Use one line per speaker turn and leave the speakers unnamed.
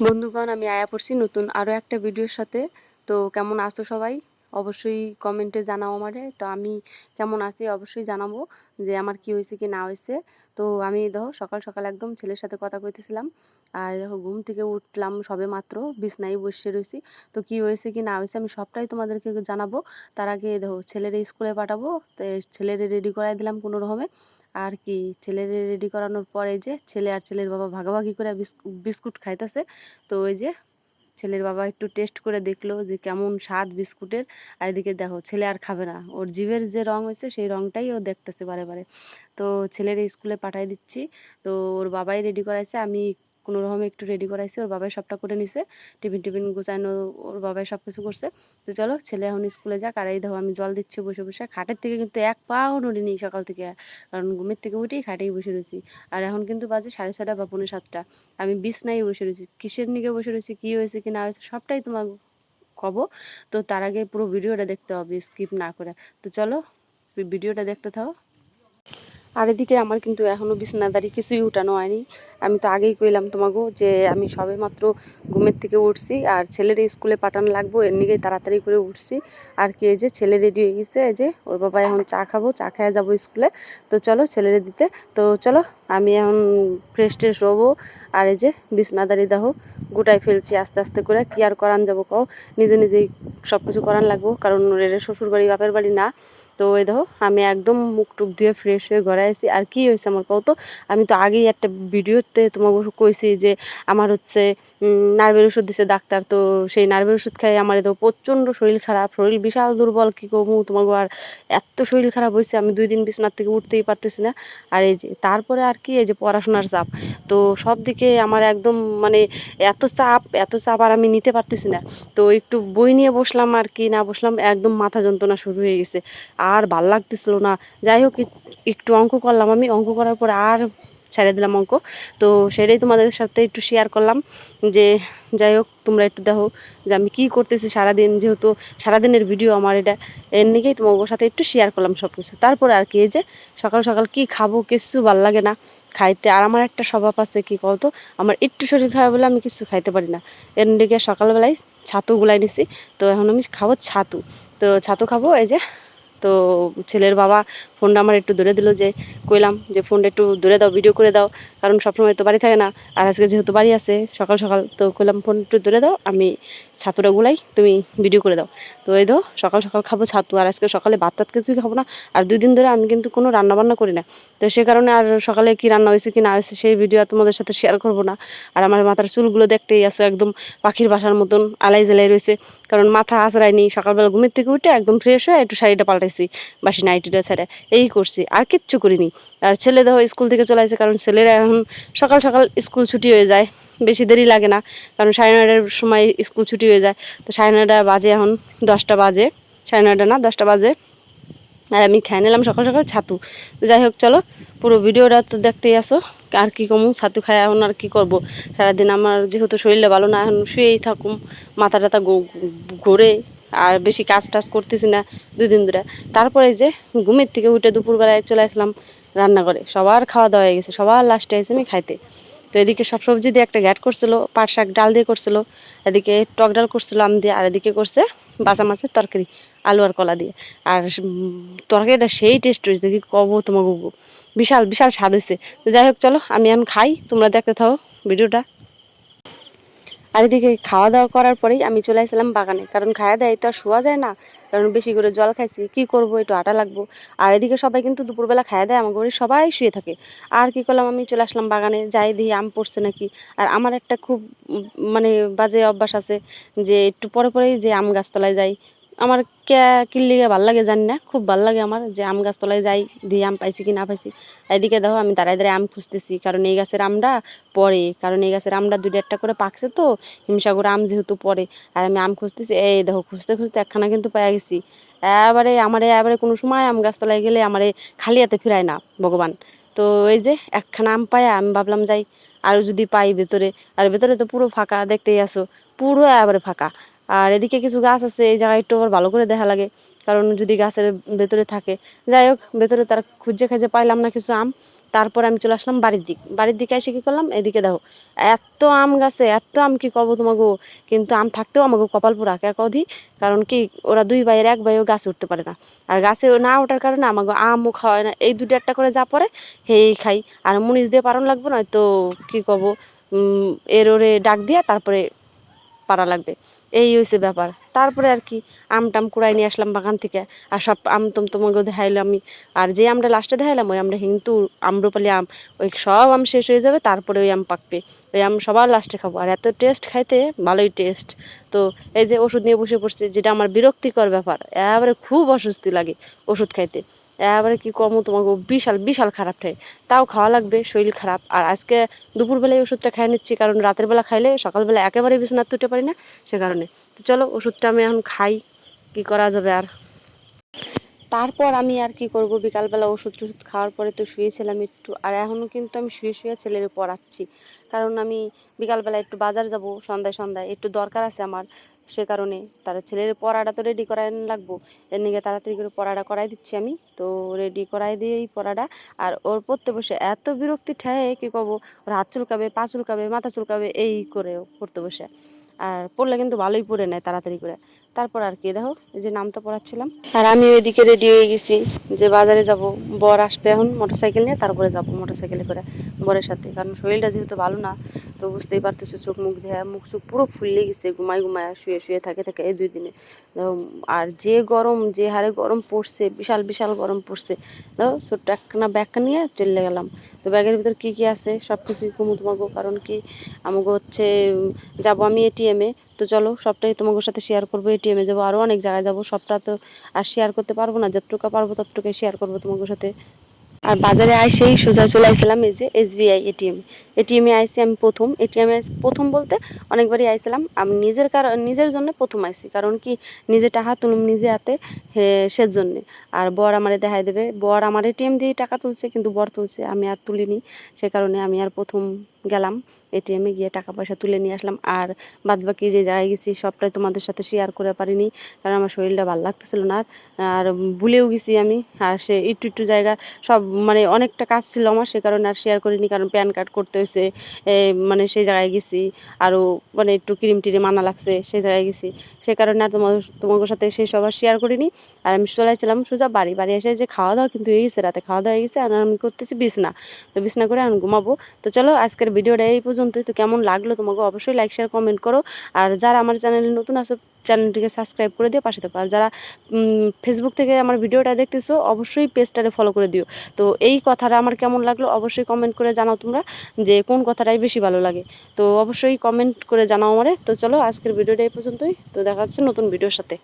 বন্ধুগণ, আমি আয়া পড়ছি নতুন আরও একটা ভিডিওর সাথে। তো কেমন আছো সবাই? অবশ্যই কমেন্টে জানাও আমারে। তো আমি কেমন আছি অবশ্যই জানাব যে আমার কি হয়েছে, কি না হয়েছে। তো আমি দেখো, সকাল সকাল একদম ছেলের সাথে কথা কইতেছিলাম। আর দেখো, ঘুম থেকে উঠলাম সবে মাত্র, বিছনায় বসে রয়েছি তো কি হয়েছে, কি না হয়েছে আমি সবটাই তোমাদেরকে জানাব। তার আগে দেখো, ছেলের স্কুলে পাঠাবো। তো ছেলের রেডি করাই দিলাম কোনো রকমে। আর কি ছেলের রেডি করানোর পরে যে ছেলে আর ছেলের বাবা ভাগাভাগি করে বিস্কুট বিস্কুট খাইতেছে। তো ওই যে ছেলের বাবা একটু টেস্ট করে দেখল যে কেমন স্বাদ বিস্কুটের। আর এদিকে দেখো, ছেলে আর খাবে না। ওর জীবের যে রং হয়েছে সেই রংটাই ও দেখতেছে বারে বারে। তো ছেলের স্কুলে পাঠাই দিচ্ছি। তো ওর বাবাই রেডি করাইছে। আমি কোনো রকমে একটু রেডি করাইছি, ওর বাবাই সবটা করে নিছে, টিফিন টিফিন গুছানো ওর বাবাই সব কিছু করছে। তো চলো, ছেলে এখন স্কুলে যাক, আর এই দেখো আমি জল দিচ্ছি বসে বসে। খাটের থেকে কিন্তু এক পাও নড়িনি সকাল থেকে, কারণ ঘুমের থেকে উঠেই খাটেই বসে রয়েছি। আর এখন কিন্তু বাজে সাড়ে ছটা বা পৌনে সাতটা। আমি বিছনায় বসে রয়েছি, কিসের নিকে বসে রয়েছি, কী হয়েছে, কি না হয়েছে, সবটাই তোমার কব তো তার আগে পুরো ভিডিওটা দেখতে হবে স্কিপ না করে। তো চলো, ভিডিওটা দেখতে থাও। আর এদিকে আমার কিন্তু এখনও বিছনাদারি কিছুই উঠানো হয়নি। আমি তো আগেই কইলাম তোমাকে যে আমি সবে মাত্র ঘুমের থেকে উঠছি আর ছেলের স্কুলে পাঠানো লাগবো, এর নিকেই তাড়াতাড়ি করে উঠছি। আর কি এই যে ছেলে রেডি হয়ে গেছে, এই যে ওর বাবা এখন চা খাব, চা খাইয়া যাব স্কুলে। তো চলো ছেলেরে দিতে। তো চলো, আমি এখন ফ্রেশ ট্রেশ হব। আর এই যে বিছনাদারি দেখো গোটাই ফেলছি আস্তে আস্তে করে। কি আর করান যাব কও? নিজে নিজেই সব কিছু করান লাগবো, কারণ শ্বশুর বাড়ি বাপের বাড়ি না। তো ওই দেখো, আমি একদম মুখ টুক ধুয়ে ফ্রেশ হয়ে ঘরে আসি আর কি হয়েছে আমার কত আমি তো আগেই একটা ভিডিওতে তোমাকে কইছি যে, আমার হচ্ছে নার্ভের ওষুধ দিছে ডাক্তার, তো সেই নার্ভের ওষুধ খাই আমার তো প্রচণ্ড শরীর খারাপ, শরীর বিশাল দুর্বল, কী করব তোমাকে আর এত শরীর খারাপ হয়েছে, আমি দুই দিন বিছনার থেকে উঠতেই পারতেছি না। আর এই যে, তারপরে আর কি, এই যে পড়াশোনার চাপ, তো সব দিকে আমার একদম মানে এত চাপ এত চাপ আর আমি নিতে পারতেছি না। তো একটু বই নিয়ে বসলাম আর কি, না বসলাম, একদম মাথা যন্ত্রণা শুরু হয়ে গেছে। আর ভালো লাগতেছিল না, যাই হোক, একটু অঙ্ক করলাম আমি, অঙ্ক করার পরে আর ছেড়ে দিলাম অঙ্ক। তো সেটাই তোমাদের সাথে একটু শেয়ার করলাম যে, যাই হোক, তোমরা একটু দেখো যে আমি কী করতেছি সারাদিন, যেহেতু সারাদিনের ভিডিও আমার এটা। এর নিকেই তোমার সাথে একটু শেয়ার করলাম সব কিছু তারপরে আর কি, এই যে সকাল সকাল কি খাব, কিছু ভালো লাগে না খাইতে। আর আমার একটা স্বভাব আছে, কি কতো আমার একটু শরীর খারাপ বলে আমি কিছু খাইতে পারি না। এর দিকে সকালবেলায় ছাতু গুলাই নিছি। তো এখন আমি খাব ছাতু। তো ছাতু খাব, এই যে। তো ছেলের বাবা ফোনটা আমার একটু দূরে দিল যে, কইলাম যে, ফোনটা একটু দূরে দাও ভিডিও করে দাও। কারণ সবসময় তো বাড়ি থাকে না। আর আজকে যেহেতু বাড়ি আছে, সকাল সকাল, তো কইলাম ফোন একটু দূরে দাও, আমি ছাতুটা গুলাই, তুমি ভিডিও করে দাও। তো এই দাও সকাল সকাল খাব ছাতু, আর আজকে সকালে ভাত টাত কিছুই খাব না। আর দুই দিন ধরে আমি কিন্তু কোনো রান্না বান্না করি না। তো সে কারণে আর সকালে কি রান্না হয়েছে, কি না হয়েছে, সেই ভিডিও আর তোমাদের সাথে শেয়ার করব না। আর আমার মাথার চুলগুলো দেখতেই আসো একদম পাখির বাসার মতন আলাই জ্বালাই রয়েছে। কারণ মাথা আঁচড়ায়নি সকালবেলা ঘুমের থেকে উঠে একদম ফ্রেশ হয়ে একটু শাড়িটা পাল্টাইছি, বাসি নাইটিটা ছেড়ে। এই করছি, আর কিচ্ছু করিনি। আর ছেলে দেখো স্কুল থেকে চলে আসে, কারণ ছেলেরা এখন সকাল সকাল স্কুল ছুটি হয়ে যায়, বেশি দেরি লাগে না, কারণ সাড়ে নয়টার সময় স্কুল ছুটি হয়ে যায়। তো সাড়ে নয়টা বাজে এখন, দশটা বাজে, সাড়ে নয়টা না, দশটা বাজে। আর আমি খাই নিলাম সকাল সকাল ছাতু। যাই হোক, চলো, পুরো ভিডিওটা তো দেখতেই আসো, আর কি কমু, ছাতু খাই এখন আর কি করব? সারাদিন আমার যেহেতু শরীরটা ভালো না, এখন শুয়েই থাকুম মাথা টাথা ঘুরে। আর বেশি কাজ টাজ করতেছি না দুই দিন ধরে। তারপরে যে ঘুমের থেকে উঠে দুপুরবেলায় চলে আসলাম রান্না করে সবার খাওয়া দাওয়া হয়ে গেছে, সবার লাস্টে এসে আমি খাইতে। তো এদিকে সব সবজি দিয়ে একটা গ্যাট করছিল, পাট শাক, ডাল দিয়ে করছিল, এদিকে টক ডাল করছিল, আম দিয়ে, আর এদিকে করছে বাসা মাছের তরকারি, আলু আর কলা দিয়ে। আর তরকারিটা সেই টেস্ট হয়েছে, দেখি কব তোমাকে বিশাল বিশাল স্বাদ হয়েছে। তো যাই হোক, চলো আমি এখন খাই, তোমরা দেখতে থাও ভিডিওটা। আর এদিকে খাওয়া দাওয়া করার পরেই আমি চলে আসলাম বাগানে। কারণ খাওয়া দাওয়া তো আর শোয়া যায় না। কারণ বেশি করে জল খাইছি, কি করব? একটু আটা লাগবো। আর এদিকে সবাই কিন্তু দুপুরবেলা খাওয়া দেয়, আমার ঘরে সবাই শুয়ে থাকে। আর কি করলাম আমি? চলে আসলাম বাগানে, যাই দিয়ে আম পড়ছে নাকি। আর আমার একটা খুব মানে বাজে অভ্যাস আছে যে একটু পরে পরেই যে আম গাছতলায় যাই। আমার কে কিনলিগে ভালো লাগে জানি না। খুব ভালো লাগে আমার যে আম গাছ তলায় যাই দিয়ে আম পাইছি কি না পাইছি। এদিকে দেখো আমি দাঁড়ায় দাঁড়ায় আম খুঁজতেছি, কারণ এই গাছের আমটা পরে কারণ এই গাছের আমটা দুটো একটা করে পাকছে তো, হিমসাগর আম যেহেতু পরে আর আমি আম খুঁজতেছি, এই দেখো খুঁজতে খুঁজতে একখানা কিন্তু পাওয়া গেছি। এবারে আমারে, এবারে কোনো সময় আম গাছতলায় গেলে আমারে খালি হাতে ফিরায় না, ভগবান। তো এই যে একখানা আম পায়, আমি ভাবলাম যাই, আর যদি পাই ভেতরে, আর ভেতরে তো পুরো ফাঁকা, দেখতেই আসো পুরো এবারে ফাঁকা। আর এদিকে কিছু গাছ আছে, এই জায়গায় একটু আবার ভালো করে দেখা লাগে। কারণ যদি গাছের ভেতরে থাকে। যাই হোক, ভেতরে তার খুঁজে খাজে পাইলাম না কিছু আম। তারপর আমি চলে আসলাম বাড়ির দিক। বাড়ির দিকে এসে কী করলাম? এদিকে দেখো, এত আম গাছে, এত আম কি কব তোমাকে কিন্তু আম থাকতেও আমাকে কপাল পোড়া কে কদি কারণ কি, ওরা দুই ভাইয়ের এক ভাইও গাছে উঠতে পারে না। আর গাছে না ওঠার কারণে আমাকে আমও খাওয়া হয় না। এই দুটো একটা করে যা পড়ে হেই খাই। আর মুনিশ দিয়ে পারণ লাগবে না তো কি কব এর ওরে ডাক দিয়া তারপরে পারা লাগবে। এই হয়েছে ব্যাপার। তারপরে আর কি আম টাম কুড়াই নিয়ে আসলাম বাগান থেকে। আর সব আম তুম তোমাকে দেখাইলাম আমি। আর যে আমরা লাস্টে দেখাইলাম, ওই আমরা কিন্তু আম্রপালি আম। ওই সব আম শেষ হয়ে যাবে, তারপরে ওই আম পাকবে। ওই আম সবার লাস্টে খাব। আর এত টেস্ট খাইতে ভালোই টেস্ট তো এই যে ওষুধ নিয়ে বসে পড়ছে, যেটা আমার বিরক্তিকর ব্যাপার এবারে খুব অস্বস্তি লাগে ওষুধ খাইতে। এবারে কি কমো তোমাকে? বিশাল বিশাল খারাপ ঠাই। তাও খাওয়া লাগবে, শরীর খারাপ। আর আজকে দুপুরবেলায় ওষুধটা খাই নিচ্ছি, কারণ রাতের বেলা খাইলে সকালবেলা একেবারে বিছানার তুটে পারি না, সে কারণে। তো চলো, ওষুধটা আমি এখন খাই। কি করা যাবে আর? তারপর আমি আর কি করব? বিকালবেলা ওষুধ টষুধ খাওয়ার পরে তো শুয়েছিলাম একটু, আর এখনও কিন্তু আমি শুয়ে শুয়ে ছেলের পড়াচ্ছি। কারণ আমি বিকালবেলা একটু বাজার যাব, সন্ধ্যায় সন্ধ্যায়। একটু দরকার আছে আমার। সে কারণে তার ছেলের পড়াটা তো রেডি করাই লাগবো। এর নিকে তাড়াতাড়ি করে পড়াটা করাই দিচ্ছি আমি। তো রেডি করাই দিয়েই পড়াটা। আর ওর পড়তে বসে এত বিরক্তি ঠায়, কী করব? ওর হাত চুলকাবে, পা চুলকাবে, মাথা চুলকাবে, এই করে পড়তে বসে। আর পড়লে কিন্তু ভালোই পড়ে নেয় তাড়াতাড়ি করে। তারপর আর কি, দেখো যে নামটা পড়াচ্ছিলাম। আর আমি ওইদিকে রেডি হয়ে গেছি যে বাজারে যাব। বর আসবে এখন মোটরসাইকেল নিয়ে, তারপরে যাব মোটরসাইকেলে করে বরের সাথে। কারণ শরীরটা যেহেতু ভালো না তো বুঝতেই পারতেছো, চোখ মুখ দেয়া মুখ চোখ পুরো ফুললে গেছে ঘুমাই ঘুমায়, শুয়ে শুয়ে থাকে থাকে এই দুই দিনে। আর যে গরম, যে হারে গরম পড়ছে, বিশাল বিশাল গরম পড়ছে দেখো ছোট্ট একখানা ব্যাগটা নিয়ে চলে গেলাম। তো ব্যাগের ভিতর কী কী আছে? সব কিছুই কমু তোমাকে, কারণ কি আমাকে হচ্ছে যাব আমি এটিএমে তো চলো, সবটাই তোমাদের সাথে শেয়ার করব এটিএমে যাব আরও অনেক জায়গায় যাব, সবটা তো আর শেয়ার করতে পারব না, যতটুকু পারব ততটুকু শেয়ার করব তোমাদের সাথে। আর বাজারে সেই সোজা চলে আসছিলাম এই যে এসবিআই এটিএম এটিএমে আইসি আমি প্রথম এটিএমে প্রথম বলতে অনেকবারই আইছিলাম। আমি নিজের কারণ নিজের জন্য প্রথম আইসি, কারণ কি নিজে টাকা তুলুম নিজে হাতে সের জন্যে। আর বর আমারে দেখাই দেবে। বর আমার এটিএম দিয়েই টাকা তুলছে, কিন্তু বর তুলছে, আমি আর তুলিনি। সে কারণে আমি আর প্রথম গেলাম এটিএমে গিয়ে টাকা পয়সা তুলে নিয়ে আসলাম। আর বাদবাকি যে জায়গায় গেছি, সবটাই তোমাদের সাথে শেয়ার করে পারিনি, কারণ আমার শরীরটা ভালো লাগতেছিল না। আর ভুলেও গেছি আমি, আর সে একটু একটু জায়গা, সব মানে অনেকটা কাজ ছিল আমার, সে কারণে আর শেয়ার করিনি, কারণ প্যান কার্ড করতে হয়েছে। মানে সেই জায়গায় গেছি, আরও মানে একটু ক্রিম টিরিম আনা লাগছে, সেই জায়গায় গেছি। সে কারণে আর তোমার তোমার সাথে সেই সবার শেয়ার করিনি। আর আমি চলে চলাইছিলাম সোজা বাড়ি। বাড়ি এসে যে খাওয়া দাওয়া কিন্তু হয়ে গেছে রাতে খাওয়া দাওয়া হয়ে গেছে, আর আমি করতেছি বিছনা। তো বিছনা করে আমি ঘুমাবো। তো চলো আজকের ভিডিওটা এই পর্যন্তই। তো কেমন লাগল তোমাকে অবশ্যই লাইক শেয়ার কমেন্ট করো। আর যারা আমার চ্যানেলে নতুন আসো চ্যানেলটিকে সাবস্ক্রাইব করে দিও, পাশে থাকো। আর যারা ফেসবুক থেকে আমার ভিডিওটা দেখতেছো, অবশ্যই পেজটারে ফলো করে দিও। তো এই কথাটা আমার কেমন লাগল অবশ্যই কমেন্ট করে জানাও তোমরা যে কোন কথাটাই বেশি ভালো লাগে। তো অবশ্যই কমেন্ট করে জানাও আমারে। তো চলো আজকের ভিডিওটা এই পর্যন্তই। তো দেখা হচ্ছে নতুন ভিডিওর সাথে।